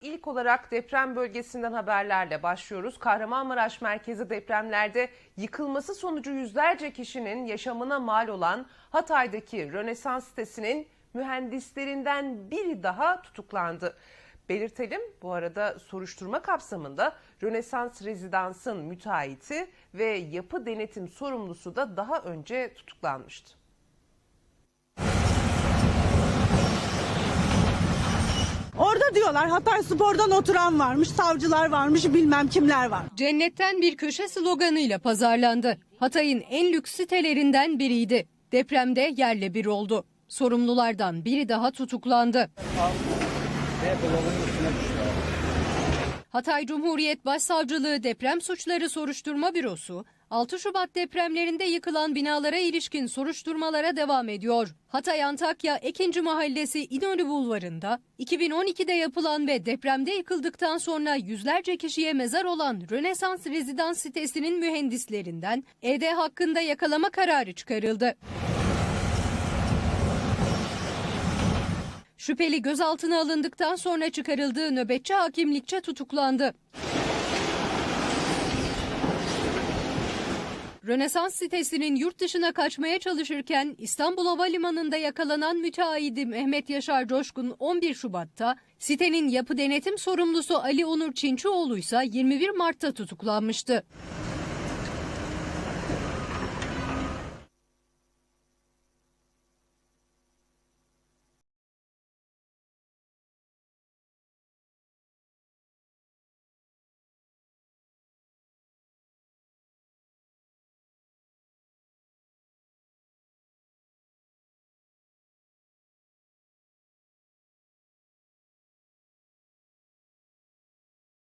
İlk olarak deprem bölgesinden haberlerle başlıyoruz. Kahramanmaraş merkezi depremlerde yıkılması sonucu yüzlerce kişinin yaşamına mal olan Hatay'daki Rönesans sitesinin mühendislerinden biri daha tutuklandı. Belirtelim bu arada soruşturma kapsamında Rönesans Rezidans'ın müteahhiti ve yapı denetim sorumlusu da daha önce tutuklanmıştı. Orada diyorlar Hatay Spor'dan oturan varmış, savcılar varmış, bilmem kimler var. Cennetten bir köşe sloganıyla pazarlandı. Hatay'ın en lüks sitelerinden biriydi. Depremde yerle bir oldu. Sorumlulardan biri daha tutuklandı. Hatay Cumhuriyet Başsavcılığı Deprem Suçları Soruşturma Bürosu 6 Şubat depremlerinde yıkılan binalara ilişkin soruşturmalara devam ediyor. Hatay Antakya Ekinci Mahallesi İnönü Bulvarı'nda 2012'de yapılan ve depremde yıkıldıktan sonra yüzlerce kişiye mezar olan Rönesans Rezidans sitesinin mühendislerinden ED hakkında yakalama kararı çıkarıldı. Şüpheli gözaltına alındıktan sonra çıkarıldığı nöbetçi hakimlikçe tutuklandı. Rönesans sitesinin yurt dışına kaçmaya çalışırken İstanbul Havalimanı'nda yakalanan müteahhidi Mehmet Yaşar Coşkun 11 Şubat'ta, sitenin yapı denetim sorumlusu Ali Onur Çinçioğlu ise 21 Mart'ta tutuklanmıştı.